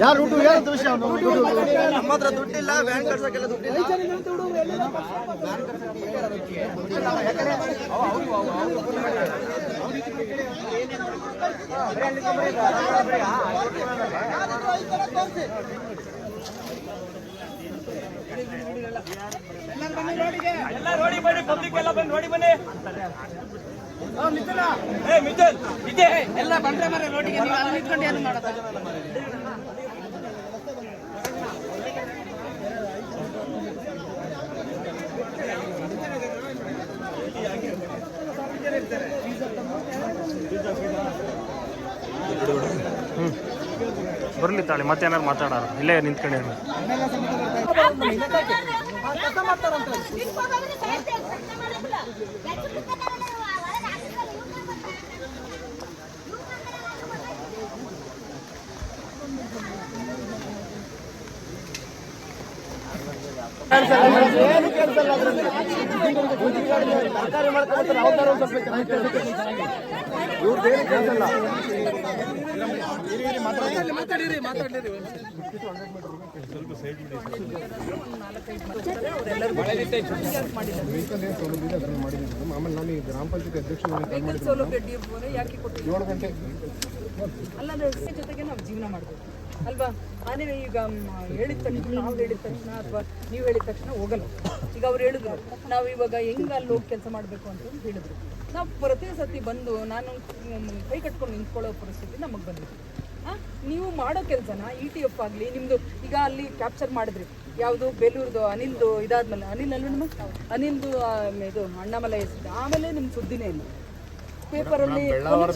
ಯಾರು ದುಡ್ಡು ಹೇಳ? ದುಡ್ಡು ನಮ್ಮ ಹತ್ರ ದುಡ್ಡಿಲ್ಲ ವ್ಯಾನ್ ಕಟ್ಸಕ್ಕೆಲ್ಲ ದುಡ್ಡಿಲ್ಲ ಎಲ್ಲ ರೋಡಿ ಬನ್ನಿ ಪಬ್ಲಿಕ್ ಎಲ್ಲ ಬಂದು ನೋಡಿ ಬನ್ನಿ ಇದೆ ಎಲ್ಲ ಬಂದ್ರೆ ಮರ ರೋಡಿಗೆ ನೀವು ಅಲ್ಲಿ ನಿಂತ್ಕೊಂಡು ಏನು ಮಾಡೋದು? ಬರಲಿ ತಾಳಿ ಮತ್ತೇನಾರು ಮಾತಾಡೋರು? ಇಲ್ಲೇ ನಿಂತ್ಕೊಂಡಿ ಏನು ಕೇಳ್ಸಲ್ಲ ಅದ್ರಲ್ಲಿ. ಸರ್ಕಾರಿ ಮಾಡ್ಕೊಳ್ತಾರೆ ಅವ್ರ್ದಾರು ಒಂದ್ ಸ್ವಲ್ಪ ಚೆನ್ನಾಗಿ ಇವ್ರದ್ದು ಏನು ಕೇಳ್ಸಲ್ಲ ಆಮೇಲೆ ನಾನು ಗ್ರಾಮ ಪಂಚಾಯತ್ ಅಧ್ಯಕ್ಷ ಏಳು ಗಂಟೆ. ಅಲ್ಲ ಜೊತೆಗೆ ನಾವು ಜೀವನ ಮಾಡ್ಬೇಕು. ಅಲ್ವಾ? ಆನೆ ಈಗ ಹೇಳಿದ ತಕ್ಷಣ, ನಾವು ಹೇಳಿದ ತಕ್ಷಣ ಅಥವಾ ನೀವು ಹೇಳಿದ ತಕ್ಷಣ ಹೋಗಲ್ಲ. ಈಗ ಅವ್ರು ಹೇಳಿದ್ರು, ನಾವು ಇವಾಗ ಹೆಂಗೆ ಅಲ್ಲಿ ಹೋಗಿ ಕೆಲಸ ಮಾಡಬೇಕು ಅಂತ ಹೇಳಿದ್ರು. ನಾವು ಪ್ರತಿ ಸತಿ ಬಂದು, ನಾನು ಕೈ ಕಟ್ಕೊಂಡು ನಿಂತ್ಕೊಳ್ಳೋ ಪರಿಸ್ಥಿತಿ ನಮಗೆ ಬಂದಿದೆ. ನೀವು ಮಾಡೋ ಕೆಲಸನ ಇ ಟಿ ಎಫ್ ಆಗಲಿ ನಿಮ್ಮದು ಈಗ ಅಲ್ಲಿ ಕ್ಯಾಪ್ಚರ್ ಮಾಡಿದ್ರಿ. ಯಾವುದು? ಬೇಲೂರ್ದು ಅನಿಲ್ದು ಇದಾದ್ಮೇಲೆ, ಅನಿಲ್ ಅಲ್ಲ ಅನಿಲ್ದು ಇದು, ಅಣ್ಣಾಮಲೈ ಹೆಸರು ಆಮೇಲೆ ನಿಮ್ಮ ಸುದ್ದಿನೇ ಇಲ್ಲ. ಪೇಪರಲ್ಲಿ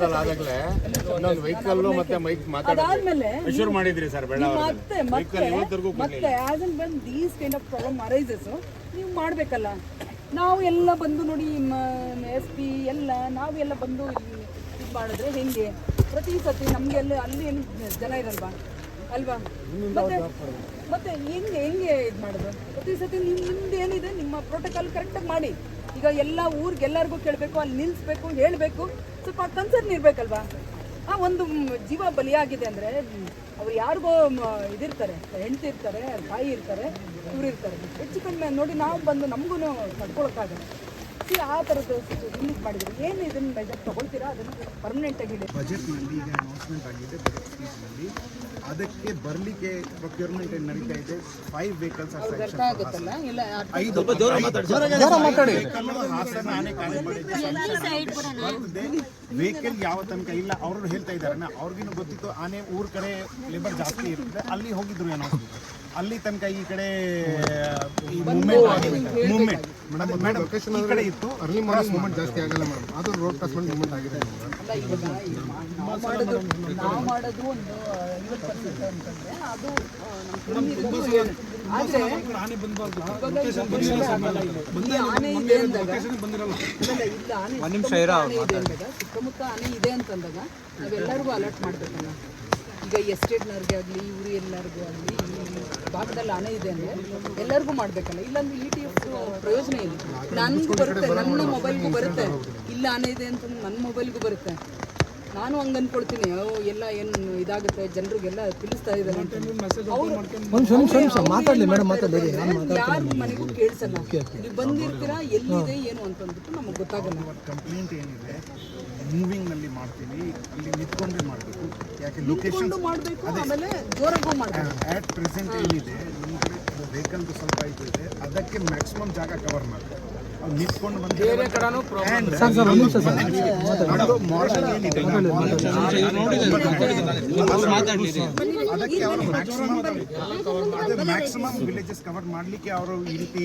ಆದಾಗಲೇ ಇನ್ನೊಂದು ವೆಹಿಕಲ್ ಮತ್ತೆ ಮೈಕ್ ಮಾಡಿದ್ರಿ ಸರ್ ಮತ್ತೆ ಮತ್ತೆ ಮತ್ತೆ as and when these kind of problem arises ನೀವು ಮಾಡಬೇಕಲ್ಲ. ನಾವು ಎಲ್ಲ ಬಂದು ನೋಡಿ ಎಸ್ ಪಿ ಎಲ್ಲ ನಾವೆಲ್ಲ ಬಂದು ಇಲ್ಲಿ ಇದು ಮಾಡಿದ್ರೆ ಹೆಂಗೆ? ಪ್ರತಿ ಸತಿ ನಮಗೆ ಎಲ್ಲ ಅಲ್ಲಿ ಏನು ಜನ ಇರಲ್ವಾ? ಅಲ್ವಾ? ಮತ್ತೆ ಮತ್ತೆ ಹೆಂಗೆ ಹೆಂಗೆ ಇದು ಮಾಡೋದು? ಪ್ರತಿ ಸತಿ ನಿಮ್ ನಿಮ್ದು ಏನಿದೆ ನಿಮ್ಮ ಪ್ರೋಟೋಕಾಲ್ ಕರೆಕ್ಟಾಗಿ ಮಾಡಿ. ಈಗ ಎಲ್ಲ ಊರಿಗೆ ಎಲ್ಲರಿಗೂ ಕೇಳಬೇಕು, ಅಲ್ಲಿ ನಿಲ್ಲಿಸ್ಬೇಕು ಹೇಳಬೇಕು. ಸ್ವಲ್ಪ ಕನ್ಸರ್ನ್ ಇರಬೇಕಲ್ವಾ? ಆ ಒಂದು ಜೀವ ಬಲಿಯಾಗಿದೆ ಅಂದರೆ, ಅವ್ರು ಯಾರಿಗೋ ಇದಿರ್ತಾರೆ, ಹೆಂಡತಿ ಇರ್ತಾರೆ, ತಾಯಿ ಇರ್ತಾರೆ, ಇವ್ರು ಇರ್ತಾರೆ. ಹೆಚ್ಚು ಕಡಿಮೆ ನೋಡಿ ನಾವು ಬಂದು ನಮಗೂ ನಡ್ಕೊಳಕ್ಕಾಗಲ್ಲ ಸಿ, ಆ ಥರದ್ದು ರಿಲೀಸ್ ಮಾಡಿದ್ರು. ಏನು ಇದನ್ನು ಮೆಜರ್ ತಗೊಳ್ತೀರಾ? ಅದನ್ನು ಪರ್ಮನೆಂಟಾಗಿ ಬಜೆಟ್ನಲ್ಲಿ ಈಗ ಅನೌನ್ಸ್ಮೆಂಟ್ ಆಗಿದೆ ಬಜೆಟ್ ಸ್ಪೀಚ್ನಲ್ಲಿ ಅದಕ್ಕೆ ಬರಲಿಕ್ಕೆ ಪ್ರೊಕ್ಯೂರ್ಮೆಂಟ್ ಏನು ನಡೀತಾ ಇದೆ? ಫೈವ್ ವೆಹಿಕಲ್ಸ್ ವೆಹಿಕಲ್ ಯಾವ ತನಕ ಇಲ್ಲ ಅವರು ಹೇಳ್ತಾ ಇದ್ದಾರೆ ಅವ್ರಿಗಿನ್ನೂ ಗೊತ್ತಿತ್ತು ಆನೆ ಊರ್ ಕಡೆ ಲೇಬರ್ ಜಾಸ್ತಿ ಇರುತ್ತೆ ಅಲ್ಲಿ ಹೋಗಿದ್ರು ಏನೋ. ಅಲ್ಲಿ ತನಕ ಈ ಕಡೆ ಮೂವ್ಮೆಂಟ್ ಮೂವ್ಮೆಂಟ್ ಮೇಡಮ್ ಈ ಕಡೆ ಇತ್ತು. ಅರ್ಲಿ ಮಾರ್ನಿಂಗ್ ಮೂವ್ಮೆಂಟ್ ಜಾಸ್ತಿ ಆಗಲ್ಲ ಮೇಡಮ್ ಅದು ರೋಡ್ ಮೂವ್ಮೆಂಟ್ ಆಗಿದೆ ಮೇಡಮ್ ಅಲ್ಲ ಇವಾಗ ನಾವು ಮಾಡೋದು ನಾವು ಮಾಡೋದು ಒಂದು ಐವತ್ತು ಪರ್ಸೆಂಟ್ ಅಂತಂದ್ರೆ ಅದು ನಮ್ಮ ಕಮ್ಮಿ ಇರೋದು ಆದ್ರೆ ಇವಾಗ ಈ ಆನೆ ಇದೆ ಅಂದಾಗ ಅಲ್ಲಲ್ಲ, ಇಲ್ಲ ಆನೆ ಸುತ್ತಮುತ್ತ ಆನೆ ಇದೆ ಅಂದಾಗ ಆನೆ ಇದೆ ಅಂತಂದಾಗ ನಾವೆಲ್ಲರಿಗೂ ಅಲರ್ಟ್ ಮಾಡ್ಬೇಕಲ್ಲ. ಈಗ ಎಸ್ಟೇಟ್ನವ್ರಿಗೆ ಆಗಲಿ ಇವರು ಎಲ್ಲರಿಗೂ ಆಗಲಿ ಭಾಗದಲ್ಲಿ ಹಣ ಇದೆ ಅಂದರೆ ಎಲ್ಲರಿಗೂ ಮಾಡಬೇಕಲ್ಲ. ಇಲ್ಲಾಂದ್ರೆ ಇ ಟಿ ಎಫ್ ಪ್ರಯೋಜನ ಇಲ್ಲ ನನಗೂ ಬರುತ್ತೆ, ನನ್ನ ಮೊಬೈಲ್ಗೂ ಬರುತ್ತೆ. ಇಲ್ಲ ಹಣ ಇದೆ ಅಂತ ನನ್ನ ಮೊಬೈಲ್ಗೂ ಬರುತ್ತೆ. ನಾನು ಹಂಗೆ ಅನ್ಕೊಳ್ತೀನಿ. ಓ ಎಲ್ಲ ಏನು ಇದಾಗುತ್ತೆ? ಜನರಿಗೆಲ್ಲ ತಿಳಿಸ್ತಾ ಇದ್ದಾರೆ ಮಾತಾಡಲಿ ಮೇಡಮ್ ಮಾತಾಡಲಿ ಯಾರ ಮನೆಗೂ ಕೇಳಿಸಲ್ಲ? ನೀವು ಬಂದಿರ್ತೀರಾ? ಎಲ್ಲಿದೆ ಏನು ಅಂತಂದ್ಬಿಟ್ಟು ನಮಗೆ ಗೊತ್ತಾಗಲ್ಲ. ಕಂಪ್ಲೇಂಟ್ ಏನಿದೆ ಮೂವಿಂಗ್ನಲ್ಲಿ ಮಾಡ್ತೀನಿ ಅಲ್ಲಿ ನಿಂತ್ಕೊಂಡ್ರೆ ಮಾಡಬೇಕು. ಯಾಕೆ ಲೊಕೇಶನ್ ಮಾಡಬೇಕು ಆಮೇಲೆ ಜೋರಾಗೂ ಮಾಡಬೇಕು. ಆಟ್ ಪ್ರೆಸೆಂಟ್ ಏನಿದೆ ನಿಮ್ಮ ಕಡೆ ವೆಹಿಕಲ್ದು ಸ್ವಲ್ಪ ಇದು ಇದೆ ಅದಕ್ಕೆ ಮ್ಯಾಕ್ಸಿಮಮ್ ಜಾಗ ಕವರ್ ಮಾಡಬೇಕು. ನಿಂತ್ಕೊಂಡು ಅದಕ್ಕೆ ಅವರು ಮ್ಯಾಕ್ಸಿಮಮ್ ಅದೇ ಮ್ಯಾಕ್ಸಿಮಮ್ ವಿಲೇಜಸ್ ಕವರ್ ಮಾಡ್ಲಿಕ್ಕೆ ಅವರು ಈ ರೀತಿ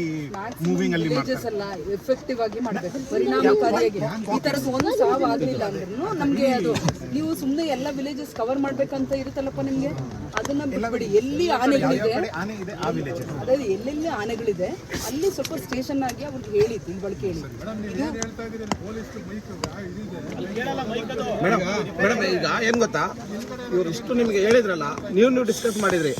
ಮೂವಿಂಗ್ ಅಲ್ಲಿ ಮಾಡ್ತಾರೆ. ವಿಲೇಜಸ್ ಎಲ್ಲ ಎಫೆಕ್ಟಿವ್ ಆಗಿ ಮಾಡಬೇಕು. ಪರಿಣಾಮಕಾರಿಯಾಗಿ. ಈ ತರದ್ದು ಒಂದು ಸಾವು ಆಗಲಿಲ್ಲ ಅಂದ್ರೂ ನಮಗೆ ಅದು ನೀವು ಸುಮ್ಮನೆ ಎಲ್ಲ ವಿಲೇಜಸ್ ಕವರ್ ಮಾಡ್ಬೇಕಂತ ಇರುತ್ತಲ್ಲಪ್ಪ ನಿಮಗೆ? ಅದನ್ನ ಬಿಟ್ಬಿಡಿ. ಎಲ್ಲಿ ಆನೆಗಳಿದೆ? ಕಡೆ ಆನೆ ಇದೆ ಆ ವಿಲೇಜ್ ಅದಾയത് ಎಲ್ಲೆಲ್ಲಿ ಆನೆಗಳಿದೆ? ಅಲ್ಲಿ ಸ್ವಲ್ಪ ಸ್ಟೇಷನ್ ಆಗಿ ಅವ್ರಿಗೆ ಹೇಳಿ ತಿಳುವಳಿಕೆ ಹೇಳಿ. ಮೇಡಮ್ ಮೇಡಮ್ ಈಗ ಏನ್ ಗೊತ್ತಾ? ಇವ್ರು ಇಷ್ಟು ನಿಮ್ಗೆ ಹೇಳಿದ್ರಲ್ಲ ನೀವು ನೀವು ಡಿಸ್ಕಸ್ ಮಾಡಿದ್ರಿ.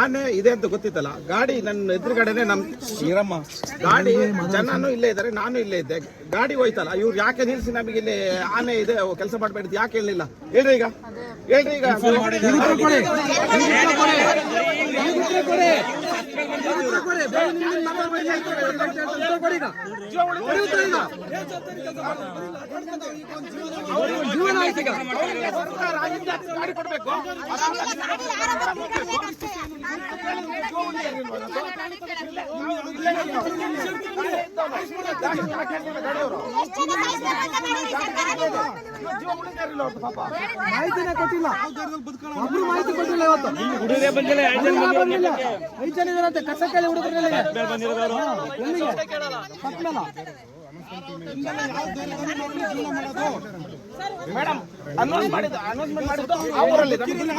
ಆನೆ ಇದೆ ಅಂತ ಗೊತ್ತಿತ್ತಲ್ಲ ಗಾಡಿ ನನ್ನ ಎದುರುಗಡೆನೆ ನಮ್ ಶ್ರೀರಮ್ಮ ಗಾಡಿ ಜನನು ಇಲ್ಲೇ ಇದ್ದಾರೆ ನಾನು ಇಲ್ಲೇ ಇದ್ದೆ. ಗಾಡಿ ಹೋಯ್ತಲ್ಲ ಇವ್ರು ಯಾಕೆ ನಿಲ್ಸಿ ನಮಗೆ ಇಲ್ಲಿ ಆನೆ ಇದೆ ಕೆಲಸ ಮಾಡಬೇಡಿ ಯಾಕೆ ಹೇಳಿಲ್ಲ ಹೇಳ್ರಿ ಈಗ. ಹೇಳ್ರಿ ಈಗ. ಗಾಡಿ ಕೊಡ್ಬೇಕು ಮಾಹಿತಿನೇ ಕೊಟ್ಟಿಲ್ಲ. ಒಬ್ರು ಮಾಹಿತಿ ಕೊಟ್ಟಿಲ್ಲ ಇವತ್ತು. ಬಂದಿಲ್ಲ ಐದು ಜನ ಜನ ಕಸ ಕೇಳಿ ಹುಡುಗರಲ್ಲಿ ಮೇಡಮ್ ಅನೌನ್ಸ್ ಮಾಡಿದ್ದು ಅನೌನ್ಸ್ಮೆಂಟ್ ಮಾಡಿದ್ದು ಆ ಊರಲ್ಲಿ. ನಮ್ಗೆ ಇಲ್ಲಿ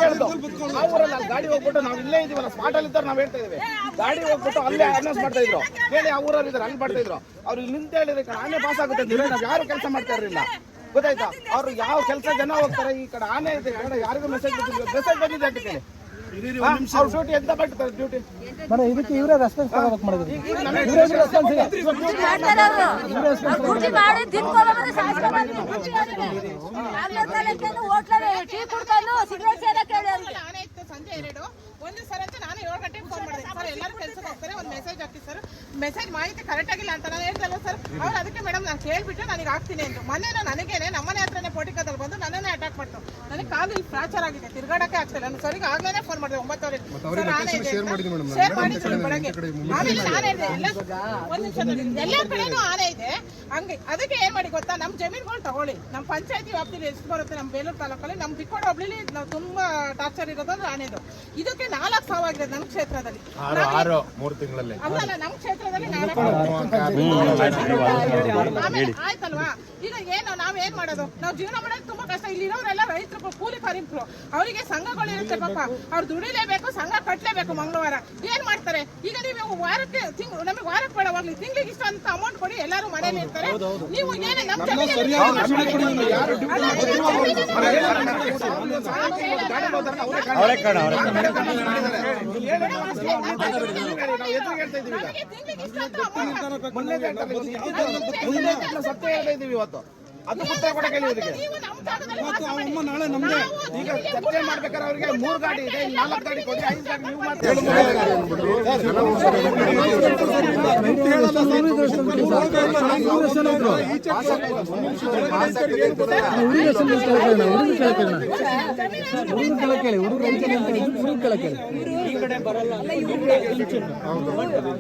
ಆ ಊರಲ್ಲಿ ಅಲ್ಲಿ ಗಾಡಿ ಹೋಗ್ಬಿಟ್ಟು ನಾವು ಇಲ್ಲೇ ಇದೀವಲ್ಲ ಸ್ಪಾಟ್ ಅಲ್ಲಿ ಇದ್ದಾರೆ ನಾವು ಹೇಳ್ತಾ ಇದೀವಿ. ಗಾಡಿ ಹೋಗ್ಬಿಟ್ಟು ಅಲ್ಲೇ ಅನೌನ್ಸ್ ಮಾಡ್ತಾ ಇದ್ರು. ಹೇಳಿ ಆ ಊರಲ್ಲಿ ಇದ್ದಾರೆ ಅಲ್ಲಿ ಮಾಡ್ತಾ ಇದ್ರು. ಅವ್ರು ಇಲ್ಲಿ ನಿಂತ ಹೇಳಿದ್ರೆ ಈ ಕಡೆ ಆನೆ ಪಾಸ್ ಆಗುತ್ತೆ ಅಂತ ಹೇಳಿ ನಾವು ಯಾರು ಕೆಲಸ ಮಾಡ್ತಾ ಇರಲಿಲ್ಲ. ಗೊತ್ತಾಯ್ತಾ? ಅವ್ರು ಯಾವ ಕೆಲಸ ಜನ ಹೋಗ್ತಾರೆ ಈ ಕಡೆ ಆನೆ ಇದೆ ಯಾರಿಗೂ ಮೆಸೇಜ್ ಮೆಸೇಜ್ ಬಂದಿದೆ ಅಂತ ಕೇಳಿ. ಬರ ಇದಕ್ಕೆ ಇವರೇ ರೆಸ್ಪಾನ್ಸ್ ತಗೋಬೇಕು ಮಾಡಿದ್ರು. ಇವರೇ ರೆಸ್ಪಾನ್ಸ್ ಸಂಜೆ ಎರಡು. ಒಂದು ಸರ್ ಅಂತ ನಾನು ಏಳು ಗಂಟೆಗೆ ಫೋನ್ ಮಾಡಿದೆ. ಸರ್ ಎಲ್ಲರೂ ಕೆಲಸಕ್ಕೆ ಹೋಗ್ತಾರೆ ಒಂದು ಮೆಸೇಜ್ ಹಾಕಿ ಸರ್. ಮೆಸೇಜ್ ಮಾಹಿತಿ ಕರೆಕ್ಟ್ ಆಗಿಲ್ಲ ಅಂತ ನಾನು ಹೇಳ್ತಲ್ಲ ಸರ್. ಅವ್ರು ಅದಕ್ಕೆ ಮೇಡಮ್ ನಾನು ಕೇಳ್ಬಿಟ್ಟು ನನಗೆ ಆಗ್ತೀನಿ ಅಂತ ಮೊನ್ನೆ ನನಗೇನೆ ನಮ್ಮನೆ ಹತ್ರನೇ ಪೋಟಿಕದಲ್ಲಿ ಬಂದು ನನ್ನನ್ನೇ ಅಟ್ಯಾಕ್ ಮಾಡ್ತು. ನನಗೆ ಕಾಲು ಫ್ರಾಕ್ಚರ್ ಆಗಿದೆ. ತಿರ್ಗಾಡಕ್ಕೆ ಆಗ್ತಿಲ್ಲ ನಾನು ಸರಿಗೆ ಆಗ್ಲೇ ಫೋನ್ ಮಾಡಿದೆ ಒಂಬತ್ತುವರೆ. ಸರ್ ನಾನೇ ಇದೆ. ಶೇರ್ ಮಾಡಿದ್ದೀನಿ ಬೆಳಗ್ಗೆ. ಆಮೇಲೆ ನಾನೇ ಇದೆ. ಎಲ್ಲ ಒಂದು ಎಲ್ಲ ಕಡೆನೂ ಆನೆ ಇದೆ. ಹಂಗೆ ಅದಕ್ಕೆ ಏನ್ ಮಾಡಿ ಗೊತ್ತಾ? ನಮ್ಮ ಜಮೀನುಗಳು ತಗೊಳ್ಳಿ. ನಮ್ಮ ಪಂಚಾಯತಿ ವ್ಯಾಪ್ತಿಲಿ ಎಷ್ಟು ಬರುತ್ತೆ? ನಮ್ಮ ಬೇಲೂರು ತಾಲೂಕಲ್ಲಿ ನಮ್ಮ ಬಿಕ್ಕೋಡು ಹೋಬ್ಳಿಲಿ ನಾವು ತುಂಬಾ ಟಾರ್ಚರ್ ಇರೋದು ಆನೆದು ಇದಕ್ಕೆ ನಾಲ್ಕು ಆಗಿದೆ ನಮ್ಮ ಕ್ಷೇತ್ರದಲ್ಲಿ. ಆರು ಮೂರು ತಿಂಗಳಲ್ಲಿ. ಅಲ್ಲ ನಮ್ಮ ಕ್ಷೇತ್ರದಲ್ಲಿ ನಾಲ್ಕು ಆಯ್ತಲ್ವಾ? ಈಗ ಏನು ನಾವ್ ಏನ್ ಮಾಡೋದು? ನಾವು ಜೀವನ ಮಾಡೋದು ತುಂಬಾ ಕಷ್ಟ. ಇಲ್ಲಿರೋರೆಲ್ಲ ರೈತರು ಕೂಲಿ ಕಾರ್ಮಿಕರು ಅವರಿಗೆ ಸಂಘಗಳು ಇರುತ್ತೆ ಪಾಪ. ಅವ್ರು ದುಡಿಲೇಬೇಕು ಸಂಘ ಕಟ್ಟಲೇಬೇಕು ಮಂಗಳವಾರ. ಏನ್ ಮಾಡ್ತಾರೆ? ಈಗ ನೀವು ವಾರಕ್ಕೆ ತಿಂಗಳು ನಮಗೆ ವಾರಕ್ಕೆ ಬೇಡವಾಗ್ಲಿ ತಿಂಗಳಿಗೆ ಇಷ್ಟ ಅಂತ ಅಮೌಂಟ್ ಕೊಡಿ ಎಲ್ಲರೂ ಮನೇಲಿ ಇರ್ತಾರೆ. ನೀವು ಏನೇ ನಮ್ಮ ತಿಂಗಳಿಗೆ ಇಷ್ಟ ಅಂತ ಸತ್ಯ ಹೇಳ್ತಾ ಇದೀವಿ ಇವತ್ತು. ಅದು ಉತ್ತರ ಇವರಿಗೆ. ನಮ್ಮ ನಾಳೆ ನಮ್ದೇ ಈಗ ಚರ್ಚೆ ಮಾಡ್ಬೇಕಾದ್ರೆ ಅವರಿಗೆ ಮೂರು ಗಾಡಿ ಇದೆ ನಾಲ್ಕು ಕೊಡಿ ಐದು ನೀವು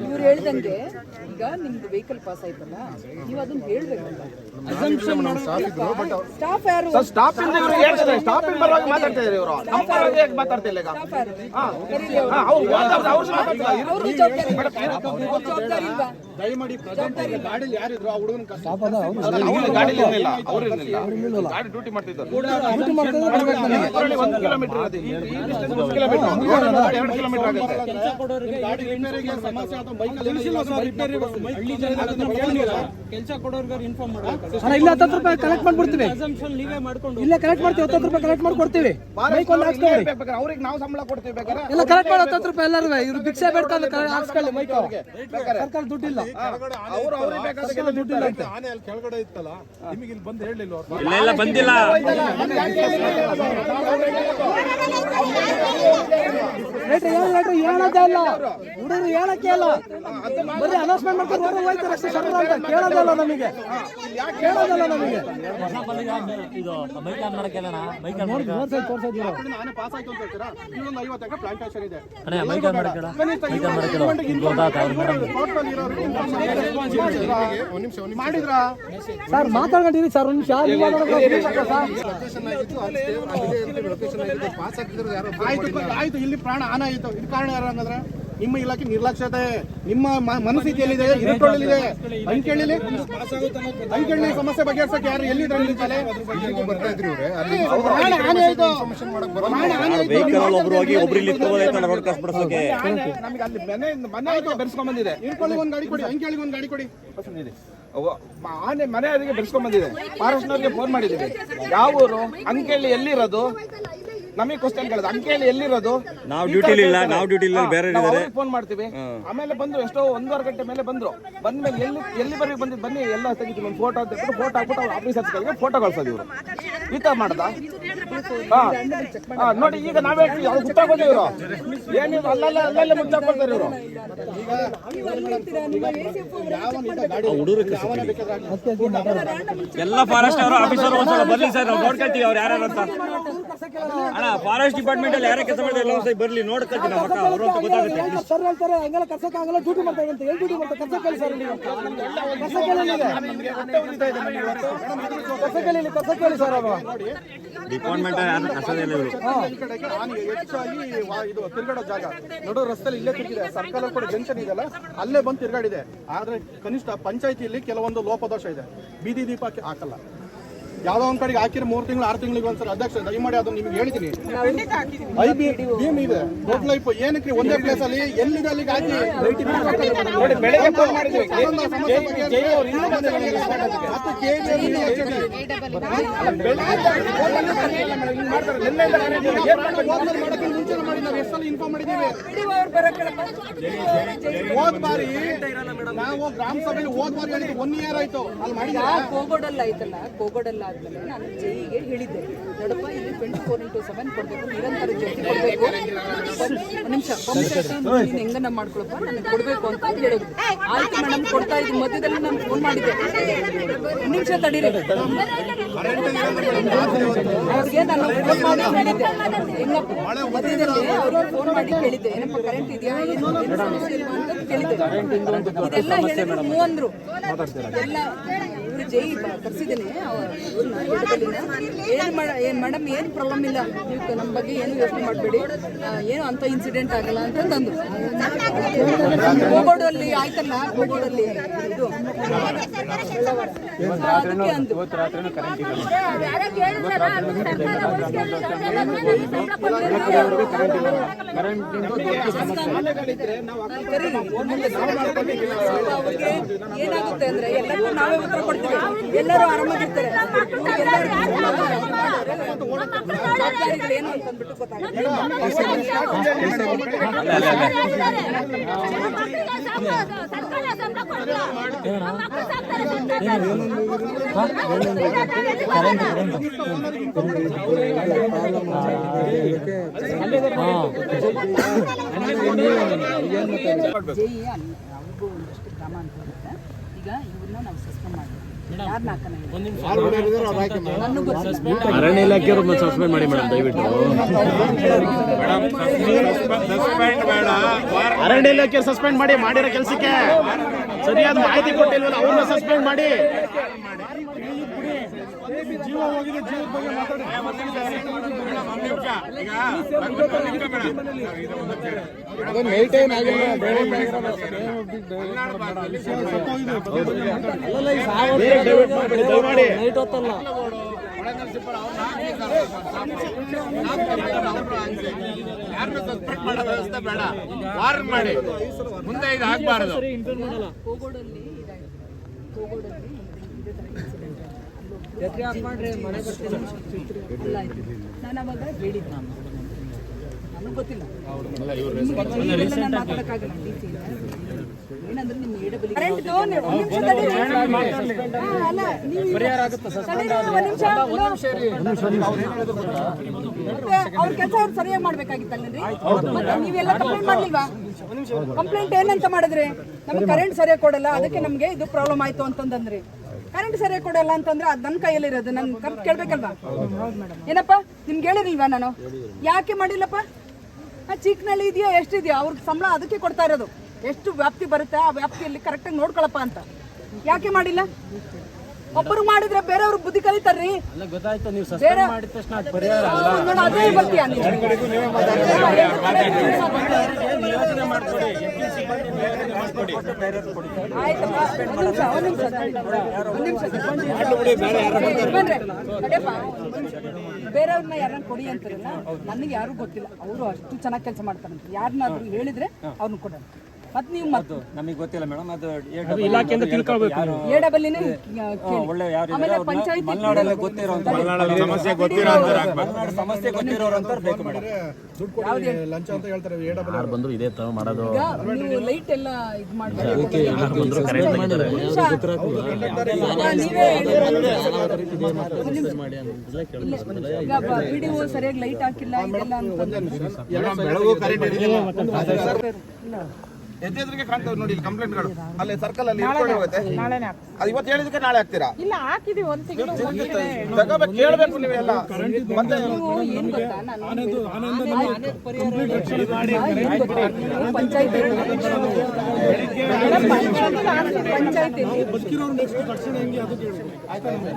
ಇವ್ರು ಹೇಳ್ದಂಗೆ ಈಗ ನಿಮ್ದು ವೆಹಿಕಲ್ ಪಾಸ್ ಆಯ್ತಲ್ಲ ನೀವು ಅದನ್ನ ಹೇಳ್ಬೇಕಲ್ಲ ಸ್ಟಾಫ್ ಯಾರು? ಸ್ಟಾಪ್ ಇಂದ ಇವರು ಹೇಳ್ತಾರೆ ಸ್ಟಾಪ್ ಇಂದ ಬರುವಾಗ ಮಾತಾಡ್ತಾ ಇದ್ದಾರೆ ಇವರು. ನಮ್ಮ ಪರವಾಗಿ ಹೇಗೆ ಮಾತಾಡ್ತಿಲ್ಲ ಈಗ. ಸ್ಟಾಫ್ ಯಾರು? ಹಾ, ಅವ್ರು ಮಾತಾಡ್ತಾರೆ, ಅವ್ರು ಮಾತಾಡ್ತಿಲ್ಲ. ಇವ್ರು- ಅವ್ರದ್ದು ಜವಾಬ್ದಾರಿ ಅವ್ರ ಜವಾಬ್ದಾರಿ ಇಲ್ವಾ? ದಯಮಾಡಿ ಪ್ರೆಸೆಂಟ್ ಗಾಡಿಲಿ ಯಾರಿದ್ರು ಆ ಹುಡುಗನ ಕಷ್ಟ ಅವ್ರು ಗಾಡಿಲಿ ಇರ್ಲಿಲ್ಲ. ಅವ್ರು ಇರ್ಲಿಲ್ಲ. ಗಾಡಿ ಡ್ಯೂಟಿ ಮಾಡ್ತಿದ್ದಾರೆ. ಡ್ಯೂಟಿ ಒಂದು ಕಿಲೋಮೀಟರ್. ಈ- distance ಒಂದು ಕಿಲೋಮೀಟರ್ ಎರಡು ಕಿಲೋಮೀಟರ್ ಆಗುತ್ತೆ ಗಾಡಿ ರಿಪೇರಿಗೆ ಸಮಸ್ಯೆ ಅಥವಾ ಬೈಕಲ್ಲಿ ಕೆಲಸ ಕೊಡೋರ್ಗಾರು ಇನ್ಫಾರ್ಮ್ ಮಾಡಬೇಕು ಇಲ್ಲ ಹತ್ತತ್ತು ರೂಪಾಯಿ ಕಲೆಕ್ಟ್ ಮಾಡ್ಬಿಡ್ತೀವಿ. ಇಲ್ಲೇ ಕಲೆಕ್ಟ್ ಮಾಡ್ತೀವಿ ಹತ್ತತ್ತು ರೂಪಾಯಿ ಕಲೆಕ್ಟ್ ಮಾಡಿ ಕೊಡ್ತೀವಿ ಬೈಕ್ ಒಂದು ಹಾಕ್ಸ್ಕೊಳ್ಳಿ ಬೇಕಾದ್ರೆ ಅವ್ರಿಗೆ ನಾವು ಸಂಬಳ ಕೊಡ್ತೀವಿ ಬೇಕಾದ್ರೆ. ಎಲ್ಲ ಕಲೆಕ್ಟ್ ಮಾಡಿ ಹತ್ತತ್ತು ರೂಪಾಯಿ ಎಲ್ಲರೂ ಇವ್ರು ಭಿಕ್ಷೆ ಬೇಡ್ಕೊಂಡು ಹಾಕ್ಸ್ಕೊಳ್ಳಿ ಮೈಕ್ ಸರ್ಕಾರ ದುಡ್ಡಿಲ್ಲ. ದುಡ್ಡಿಲ್ಲ ಇಲ್ಲ ಕೆಳಗಡೆ ಇತ್ತಲ್ಲ ನಿಮಗೆ ಇಲ್ಲಿ ಬಂದು ಹೇಳಲಿಲ್ಲ ಅವ್ರು? ಇಲ್ಲ ಇಲ್ಲ ಬಂದಿಲ್ಲ. ರೇಟ್ರಿ ಹೇಳೋದೇ ಇಲ್ಲ. ಹುಡುಗರು ಹೇಳಕ್ಕೆ ಇಲ್ಲ. ಬರೀ ಅನೌನ್ಸ್ಮೆಂಟ್ ಮಾಡ್ಕೊಂಡು ಹೋಗ್ತಾರೆ ಅಷ್ಟೇ ಸರ್ಕಾರ ಕೇಳೋದೇ ಇಲ್ಲ ನಮಗೆ. ಕೇಳೋದಿಲ್ಲ ನಮಗೆ. ಆನೆ ಪಾಸ್ ಆಯ್ತು ಅಂತ ಹೇಳ್ತೀರಾ? ಇಲ್ಲೊಂದು ಐವತ್ತು ಎಕರೆ ಪ್ಲಾಂಟೇಶನ್ ಇದೆ. ಒಂದು ನಿಮಿಷ ಒಂದು ಮಾಡಿದ್ರಾ? ಸರ್ ಮಾತಾಡ್ಕೊಂಡಿರಿ ಸರ್ ಒಂದು ನಿಮಿಷ. ಆಯ್ತು ಆಯ್ತು ಇಲ್ಲಿ ಪ್ರಾಣ ಆನ ಆಯ್ತು. ಇದು ಕಾರಣ ಯಾರು ಹಂಗಂದ್ರೆ? ನಿಮ್ಮ ಇಲಾಖೆ ನಿರ್ಲಕ್ಷ್ಯತೆ ನಿಮ್ಮ ಮನಸ್ಥಿತಿ ಎಲ್ಲಿದೆ ಇರುಟೋಳಲ್ಲಿದೆ ಅಂಕೇಳಿಲಿ? ಅಂಕೇಳಿ ಸಮಸ್ಯೆ ಬಗೆಹರಿಸಕ್ಕೆ ಯಾರು ಎಲ್ಲಿದ್ದಾರೆ ಆಯ್ತು. ಆಯ್ತು. ಒಬ್ರು ಹೋಗಿ ಒಬ್ರು ಇಲ್ಲಿ ರೋಡ್ ಕ್ರಾಸ್ ಬಿಡಿಸೋಕೆ ನಮಗೆ ಅಲ್ಲಿ ಮನೆ ಮನೆ ಬೆರೆಸ್ಕೊಂಡ್ ಬಂದಿದೆ. ಇರ್ಕೊಳ್ಳಿ ಒಂದು ಗಾಡಿ ಕೊಡಿ ಅಂಕೇಳಿಗೆ ಒಂದು ಗಾಡಿ ಕೊಡಿ. ಅವ- ಆನೆ ಅದಕ್ಕೆ ಬೆರೆಸ್ಕೊಂಡ್ ಬಂದಿದೆ. ಫಾರೆಸ್ಟ್ನವ್ರಿಗೆ ಫೋನ್ ಮಾಡಿದ್ದೀವಿ ಯಾವ ಊರು ಅಂಕೇಳಿ ಎಲ್ಲಿರೋದು? ನಮಗೆ ಕ್ವಶನ್ ಕೇಳೋದು. ಅಂಕೇಳಿ ಎಲ್ಲಿರೋದು? ನಾವು ಡ್ಯೂಟಿಲಿ ಇಲ್ಲ ನಾವು ಡ್ಯೂಟಿ ಇಲ್ಲ ಬೇರೆ ಇದ್ದಾರೆ. ಫೋನ್ ಮಾಡ್ತೀವಿ. ಆಮೇಲೆ ಬಂದ್ರು ಎಷ್ಟೋ ಒಂದೂವರೆ ಗಂಟೆ ಮೇಲೆ ಬಂದ್ರು. ಬಂದ್ಮೇಲೆ ಎಲ್ಲಿ ಎಲ್ಲಿ ಬರೀ ಬಂದಿದ್ದು? ಬನ್ನಿ ಎಲ್ಲ ತೆಗಿತೀವಿ ಒಂದು ಫೋಟೋ ಅಂತ ಹೇಳ್ಬಿಟ್ಟು ಫೋಟೋ ಹಾಕ್ಬಿಟ್ಟು ಅವ್ರು ಆಫೀಸರ್ಸ್ಗಳಿಗೆ ಫೋಟೋ ಕಳ್ಸೋದು ಇವರು. ಈ ತರ ಮಾಡ್ದ? ಹಾ. ಹಾ, ನೋಡಿ ಈಗ ನಾವೇ ಅವ್ರು ಗೊತ್ತಾಗೋದು ಇವರು. ಏನಿದ್ರು ಅಲ್ಲಲ್ಲ ಅಲ್ಲಲ್ಲೇ ಕೊಡ್ತಾರೆ ಇವರು. ಎಲ್ಲ ಫಾರೆಸ್ಟ್ ಅವರು ಆಫೀಸರ್ ಒಂದ್ಸಲ ಬರ್ಲಿ ಸರ್ ನಾವು ನೋಡ್ಕೊಳ್ತೀವಿ ಅವ್ರು ಯಾರು ಅಂತ. ಅಣ್ಣ ಫಾರೆಸ್ಟ್ ಡಿಪಾರ್ಟ್ಮೆಂಟ್ ಅಲ್ಲಿ ಯಾರೇ ಕೆಲಸ ಮಾಡಿದ್ರೆ ಎಲ್ಲ ಒಂದ್ಸಲ ಬರ್ಲಿ ನೋಡ್ಕೊಳ್ತೀವಿ ನಮ್ಮ ಅಕ್ಕ ಅವರು ಅಂತ ಗೊತ್ತಾಗುತ್ತೆ. ಸರ್ ಹೇಳ್ತಾರೆ ಹಂಗೆಲ್ಲ ಕರ್ಸಕ್ ಆಗಲ್ಲ ಡ್ಯೂಟಿ ಮಾಡ್ತಾ ಅಂತ ಎಲ್ಲಿ ಡ್ಯೂಟಿ ಮಾಡ್ತಾ ಕರ್ಸಕ್ ಹೇಳಿ ಸರ್ ನೀವು. ಕರ್ಸಕ್ ಕೇಳಿ. ಕರ್ಸಕ್ ಕೇಳಿ ಇಲ್ಲಿ, ಕರ್ಸಕ್ ಹೇಳಿ ಸರ್ ಅವ. ಡಿಪಾರ್ಟ್ಮೆಂಟ್ ಯಾರು ಕಸದಿಲ್ಲ ಇವರು. ಈ ಕಡೆಗೆ ಆನೆ ಹೆಚ್ಚಾಗಿ ವಾ- ಇದು ತಿರ್ಗಾಡೋ ಜಾಗ. ನೋಡೋ ರಸ್ತೆಲಿ ಇಲ್ಲೇ ತಿರುಗಿದೆ ಸರ್ಕಲ್ ಕೂಡ ಜಂಕ್ಷನ್ ಇದೆಯಲ್ಲ ಅಲ್ಲೇ ಬಂದು ತಿರ್ಗಾಡಿದೆ. ಆದ್ರೆ ಕನಿಷ್ಠ ಪಂಚಾಯತಿಯಲ್ಲಿ ಕೆಲವೊಂದು ಲೋಪದೋಷ ಇದೆ. ಬೀದಿ ದೀಪ ಹಾಕಿ- ಹಾಕಲ್ಲ. ಯಾವ್ದೋ ಒಂದ್ ಕಡೆಗೆ ಹಾಕಿರೋ ಮೂರ್ ತಿಂಗಳು ಆರು ತಿಂಗಳಿಗೆ ಒಂದ್ಸಲ ಅಧ್ಯಕ್ಷ ದಯಮಾಡಿ ಅದನ್ನ ನಿಮ್ಗೆ ಹೇಳ್ತೀನಿ ಐ ಬಿ ಭೀಮ್ ಇದೆ ದೊಡ್ಡ ಲೈಫ್ ಏನಕ್ಕೆ ಒಂದೇ ಪ್ಲೇಸ್ ಅಲ್ಲಿ ಎಲ್ಲಿದೆ ಅಲ್ಲಿಗೆ ಹಾಕಿ ನೋಡಿ ಬೆಳಗ್ಗೆ ಫೋನ್ ಮಾಡಿದ್ವಿ ಜೈ ನಾವು ಎಷ್ಟು ಸಲ ಇನ್ಫಾರ್ಮ್ ಮಾಡಿದ್ದೀವಿ? ಹೋದ್ ಬಾರಿ ನಾವು ಗ್ರಾಮ ಸಭೆಯಲ್ಲಿ ಹೋದ್ ಬಾರಿ ಹೇಳಿದ್ದು ಒನ್ ಇಯರ್ ಆಯ್ತು. ಅಲ್ಲಿ ಮಾಡಿ ಕೋಗೋಡಲ್ಲ ಆಯ್ತಲ್ಲ, ಕೋಗೋಡಲ್ಲ ಆದ್ಮೇಲೆ ನಾನು ಜೈಗೆ ಹೇಳಿದ್ದೆ. ನೋಡಪ್ಪ, ಇಲ್ಲಿ ಟ್ವೆಂಟಿ ಫೋರ್ ಇಂಟು ಸೆವೆನ್ ಕೊಡಬೇಕು, ನಿರಂತರ ಜೊತೆ ಕೊಡಬೇಕು. ನಿಮಿಷ ನೀನು ಹೆಂಗನ್ನ ಮಾಡ್ಕೊಳಪ್ಪ? ನನಗೆ ಕೊಡಬೇಕು ಅಂತ ಹೇಳಿದ್ರು ಆಯ್ತು ಮೇಡಮ್ ಕೊಡ್ತಾ ಇದ್ದೀನಿ. ಮಧ್ಯದಲ್ಲಿ ನಾನು ಫೋನ್ ಮಾಡಿದ್ದೆ. ನಿಮಿಷ ತಡೀರಿ. ಅವ್ರಿಗೆ ನಾನು ಫೋನ್ ಮಾಡಿ ಹೇಳಿದ್ದೆ ಮಧ್ಯದಲ್ಲಿ ಅವ್ರವ್ರು ಫೋನ್ ಮಾಡಿ ಕೇಳಿದ್ದೆ ಏನಪ್ಪ ಕರೆಂಟ್ ಇದೆಯಾ? ಏನು ಏನು ಸಮಸ್ಯೆ ಇಲ್ವಾ ಅಂತ ಕೇಳಿದ್ದೆ ಇದೆಲ್ಲ ಹೇಳಿದ್ರು ಮೂವಂದ್ರು. ಎಲ್ಲ ಜೈ ಕರ್ಸಿದ್ದೀನಿ. ಏನು ಮಾಡ ಏನು ಮೇಡಮ್ ಏನು ಪ್ರಾಬ್ಲಮ್ ಇಲ್ಲ. ನೀವು ನಮ್ಮ ಬಗ್ಗೆ ಏನು ಯೋಚನೆ ಮಾಡಬೇಡಿ. ಏನು ಅಂತ ಇನ್ಸಿಡೆಂಟ್ ಆಗಲ್ಲ ಅಂತ ತಂದು ಕೋಗೋಡಲ್ಲಿ ಆಯ್ತಲ್ಲ ಕೋಗೋಡಲ್ಲಿ. ಇದು. ಅದಕ್ಕೆ ಅಂದು ಏನಾಗುತ್ತೆ ಅಂದ್ರೆ ಎಲ್ಲರಿಗೂ ನಾವೇ ಉತ್ತರ ಕೊಡ್ತೀವಿ. ಎಲ್ಲರೂ ಆರಾಮಾಗಿರ್ತಾರೆ. ಅಲ್ಲಿ ಒಂದಷ್ಟು ಅಂತ ಈಗ ಇವ್ರನ್ನ ನಾವು ಸಸ್ಪೆಂಡ್ ಮಾಡಿದ್ವಿ ಅರಣ್ಯ ಇಲಾಖೆಯವರು ಸಸ್ಪೆಂಡ್ ಮಾಡಿ ಮೇಡಮ್ ದಯವಿಟ್ಟು. ಅರಣ್ಯ ಇಲಾಖೆ ಸಸ್ಪೆಂಡ್ ಮಾಡಿ ಮಾಡಿರೋ ಕೆಲಸಕ್ಕೆ. ಸರಿಯಾದ ಮಾಹಿತಿ ಕೊಟ್ಟಿಲ್ವಲ್ಲ ಅವ್ರನ್ನ ಸಸ್ಪೆಂಡ್ ಮಾಡಿ. ಜೀವ ಹೋಗಿದೆ ಜೀವದ ಬಗ್ಗೆ ಮಾತಾಡಿ ದಯಮಾಡಿ ಯಾರನ್ನೂ ಸಸ್ಪೆಂಡ್ ಮಾಡೋ ವ್ಯವಸ್ಥೆ ಬೇಡ ವಾರ್ನ್ ಮಾಡಿ ಮುಂದೆ ಇದು ನಾನು ಅವಾಗ ಹೇಳಿದ್ದೆ ನನಗೆ ಗೊತ್ತಿಲ್ಲ. ಅವ್ರ ಕೆಲಸ ಅವ್ರು ಸರಿಯಾಗಿ ಮಾಡ್ಬೇಕಾಗಿತ್ತಲ್ರಿ ಮತ್ತೆ ನೀವೆಲ್ಲ ಕಂಪ್ಲೇಂಟ್ ಮಾಡ್ಲಿಲ್ವಾ? ಕಂಪ್ಲೇಂಟ್ ಏನಂತ ಮಾಡಿದ್ರಿ? ನಮ್ಗೆ ಕರೆಂಟ್ ಸರಿಯಾಗಿ ಕೊಡಲ್ಲ ಅದಕ್ಕೆ ನಮ್ಗೆ ಇದು ಪ್ರಾಬ್ಲಮ್ ಆಯ್ತು ಅಂತಂದ್ರಿ ಕರೆಂಟ್ ಸರಿಯಾಗಿ ಕೊಡಲ್ಲ ಅಂತಂದ್ರೆ ಅದು ನನ್ನ ಕೈಯಲ್ಲಿರೋದು ನನ್ ಕರೆಕ್ಟ್ ಕೇಳ್ಬೇಕಲ್ವಾ? ಏನಪ್ಪ? ನಿಮ್ಗೆ ಹೇಳಿರ್ಲಿಲ್ವಾ ನಾನು? ಯಾಕೆ ಮಾಡಿಲ್ಲಪ್ಪ? ಚಿಕ್ಕನಲ್ಲಿ ಇದೆಯಾ ಎಷ್ಟಿದೆಯೋ ಅವ್ರಿಗೆ ಸಂಬಳ ಅದಕ್ಕೆ ಕೊಡ್ತಾ ಇರೋದು. ಎಷ್ಟು ವ್ಯಾಪ್ತಿ ಬರುತ್ತೆ ಆ ವ್ಯಾಪ್ತಿಯಲ್ಲಿ ಕರೆಕ್ಟಾಗಿ ನೋಡ್ಕೊಳಪ್ಪ ಅಂತ. ಯಾಕೆ ಮಾಡಿಲ್ಲ? ಒಬ್ಬರು ಮಾಡಿದ್ರೆ ಬೇರೆಯವ್ರ ಬುದ್ಧಿ ಕಲಿತಾರ್ರಿ. ಗೊತ್ತಾಯ್ತು ನೀವು ಬೇರೆ ಮಾಡಿದ ತಕ್ಷಣ ಅದೇ ಬರ್ತೀಯ ನೀನು ಆಯ್ತಪ್ಪ ಒಂದ್ ನಿಮಿಷ ಒಂದ್ ನಿಮಿಷ ಒಂದ್ ನಿಮಿಷ ಬನ್ರಿ. ನಡೆಯಪ್ಪ ಬೇರೆಯವ್ರನ್ನ ಯಾರನ್ನ ಕೊಡಿ ಅಂತಾರಲ್ಲ ನನಗೆ ಯಾರು ಗೊತ್ತಿಲ್ಲ. ಅವರು ಅಷ್ಟು ಚೆನ್ನಾಗಿ ಕೆಲಸ ಮಾಡ್ತಾರಂತೆ. ಯಾರನ್ನಾದ್ರೂ ಹೇಳಿದ್ರೆ ಅವ್ರನ್ನ ಕೊಡೋಣ. ಮತ್ತೆ ನೀವು ಮತ್ತೆ ನಮಗೆ ಗೊತ್ತಿಲ್ಲ ಮೇಡಮ್ ಅದು ಇಲಾಖೆಯಿಂದ ತಿಳ್ಕೊಳ್ಬೇಕು ಎ ಡಬಲ್ ಒಳ್ಳೆ ಯಾರು ಮಲೆನಾಡಲ್ಲಿ ಗೊತ್ತಿರೋ ಸಮಸ್ಯೆ ಗೊತ್ತಿರೋ ಮಲೆನಾಡು ಸಮಸ್ಯೆ ಅಂತ ಬೇಕು ಮೇಡಮ್. ಲಂಚ ಅಂತ ಹೇಳ್ತಾರೆ ಎ ಡಬಲ್ ಬಂದ್ರು ಇದೇ ತರ ಮಾಡೋದು. ನೀವು ಲೈಟ್ ಎಲ್ಲ ಇದು ಮಾಡ್ಬೇಕು. ವಿಡಿಯೋ ಸರಿಯಾಗಿ ಲೈಟ್ ಹಾಕಿಲ್ಲ ಇದೆಲ್ಲ ಅಂತ ಎದ್ದೆದ್ರಿಗೆ ಕಾಣ್ತೇವೆ ನೋಡಿ ಇಲ್ಲಿ ಕಂಪ್ಲೇಂಟ್ಗಳು ಅಲ್ಲಿ ಸರ್ಕಲ್ ಅಲ್ಲಿ ಇಟ್ಕೊಂಡು ಹೋಗುತ್ತೆ ಅದು ಇವತ್ತು ಹೇಳಿದಕ್ಕೆ ನಾಳೆ ಹಾಕ್ತೀರಾ? ಇಲ್ಲ ಹಾಕಿದೀವಿ ಒಂದ್ ತಿಂಗಳು ತಗೋಬೇಕು ಕೇಳಬೇಕು ನೀವೆಲ್ಲ ಮತ್ತೆ ಪಂಚಾಯತಿ ಏನ್ ಗೊತ್ತಾ? ನಾನು ಪಂಚಾಯತ್ ಪಂಚಾಯತ್